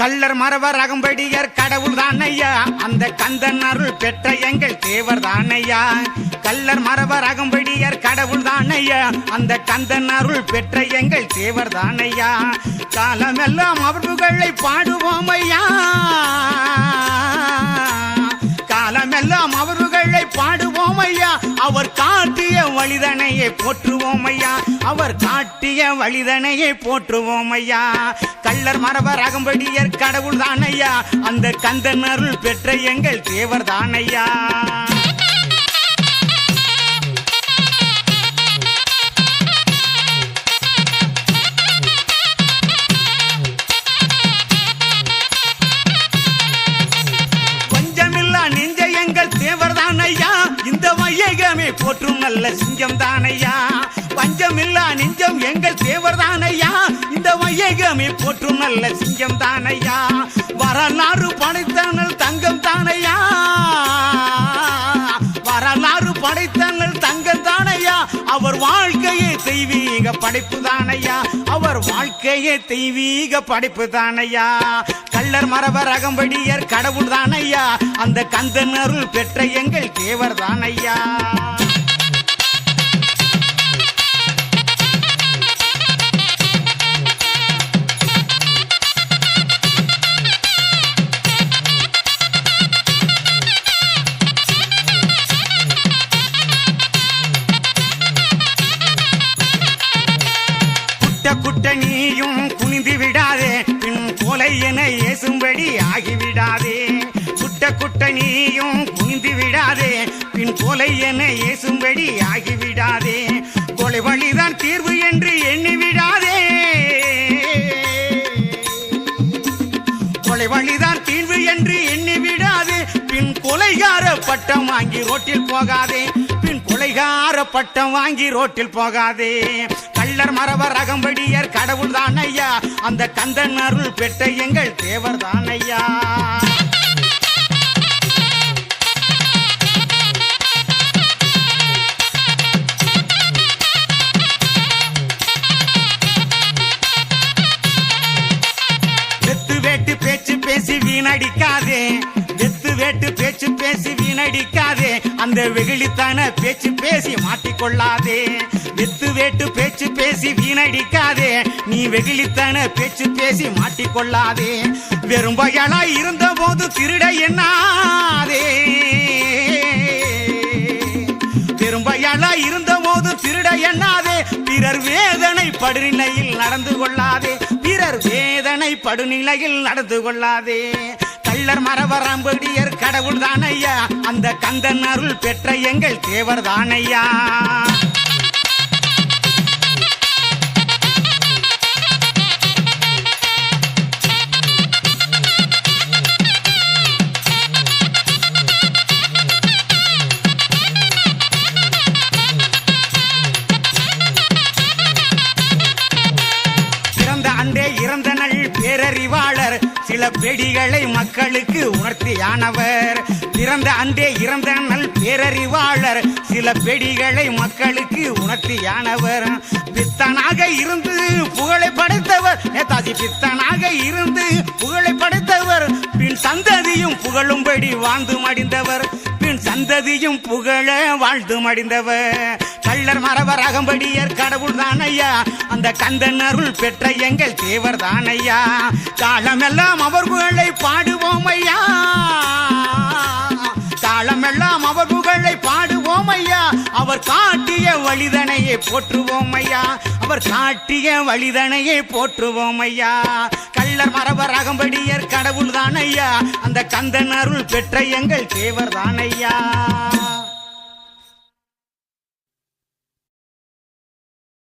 கள்ளர் மரவர் அகம்படியர் கடவுள் தானையா? அந்த கந்தன் அருள் பெற்ற எங்கள் தேவர் தானையா? கள்ளர் மரவர் அகம்படியர் கடவுள் தானையா? அந்த கந்தன் அருள் பெற்ற எங்கள் தேவர் தானையா? காலமெல்லாம் அவர் புகழை பாடுவோம் ஐயா. வழிதனையை போற்றுவோம் ஐயா அவர் காட்டிய வழிதனையை போற்றுவோம் ஐயா கள்ளர் மரபர் அகம்படியர் கடவுள் தானையா அந்த கந்தன் அருள் பெற்ற எங்கள் தேவர் தானையா போற்றும் நல்ல சிங்கம் தானையா? பஞ்சமில்லா நெஞ்சம் எங்கள் தேவர் தானையா? இந்த வையகமே போற்றும் நல்ல சிங்கம் தானையா? வரலாறு படைத்தனல் தங்கம் தானையா? வரலாறு படைத்தனல் தங்கம் தானையா? அவர் வாழ்க்கையே தெய்வீக படைப்பு தானையா? அவர் வாழ்க்கையே தெய்வீக படைப்பு தானையா? கள்ளர் மரபர் அகம்படியர் கடவுள் தானையா? அந்த கந்தன் அருள் பெற்ற எங்கள் தேவர் தானையா? குட்ட குட்ட நீயும் குனிந்து விடாதே. பின் கொலை என ஏசும்படி ஆகிவிடாதே. குட்ட குட்ட நீயும் குனிந்து விடாதே. பின் கொலை என ஏசும்படி ஆகிவிடாதே. கொலை வழிதான் தீர்வு என்று எண்ணி விடாதே கொலை வழிதான் தீர்வு என்று எண்ணி விடாதே பின் கொலைகார பட்டம் வாங்கி ரோட்டில் போகாதே. பின் கொலைகார பட்டம் வாங்கி ரோட்டில் போகாதே. கள்ளர் மரவர் அகம்படியர் கடவுள் தான் ஐயா அந்த கந்தன் அருள் பெற்ற எங்கள் தேவர் தான் ஐயா பேச்சு பேசி வீணடிக்காதே. கேட்டு பேச்சு பேசி வீணடிக்காதே. அந்த வெகுளித்தான பேச்சு பேசி மாட்டிக்கொள்ளாதே. வெத்து வேட்டு பேச்சு பேசி வீணடிக்காதே. நீ வெகுளித்தான பேச்சு பேசி மாட்டிக்கொள்ளாதே. வெறும் பயலா இருந்த போது திருட எண்ணாதே. பெரும்பையாளா இருந்த போது திருட எண்ணாதே. பிறர் வேதனை படுநிலையில் நடந்து கொள்ளாதே. பிறர் வேதனை படுநிலையில் நடந்து கொள்ளாதே. கள்ளர் மரபரம்படியர் கடவுள் தானையா? அந்த கந்தன் அருள் பெற்ற எங்கள் தேவர் தானையா? இறந்த நல் பேரறிவாளர் சில பெடிகளை மக்களுக்கு உணர்த்தியானவர். பிறந்த அன்றே இறந்த நல் பேரறிவாளர். சில பெடிகளை மக்களுக்கு உணர்த்தியானவர். பித்தனாக இருந்து புகழை படைத்தவர். நேதாஜி பித்தனாக இருந்து புகழை படைத்தவர். பின் சந்ததியும் புகழும்படி வாழ்ந்து மடிந்தவர். பின் சந்ததியும் புகழ வாழ்ந்து மடிந்தவர். கள்ளர் மரவர் அகம்படியர் கடவுள் தானையா அந்த கந்தன் அருள் பெற்ற எங்கள் தேவர் தானையா காலமெல்லாம் அவர் புகழை பாடுவோம் ஐயா தாளமெல்லாம் அவர் புகழை பாடுவோம் ஐயா அவர் காட்டிய வழிதனையை போற்றுவோம் ஐயா அவர் காட்டிய வழிதனையை போற்றுவோம் ஐயா கள்ளர் மரபர் அகம்படியர் கடவுள் தானையா அந்த கந்தன் அருள் பெற்ற எங்கள் தேவர் தானையா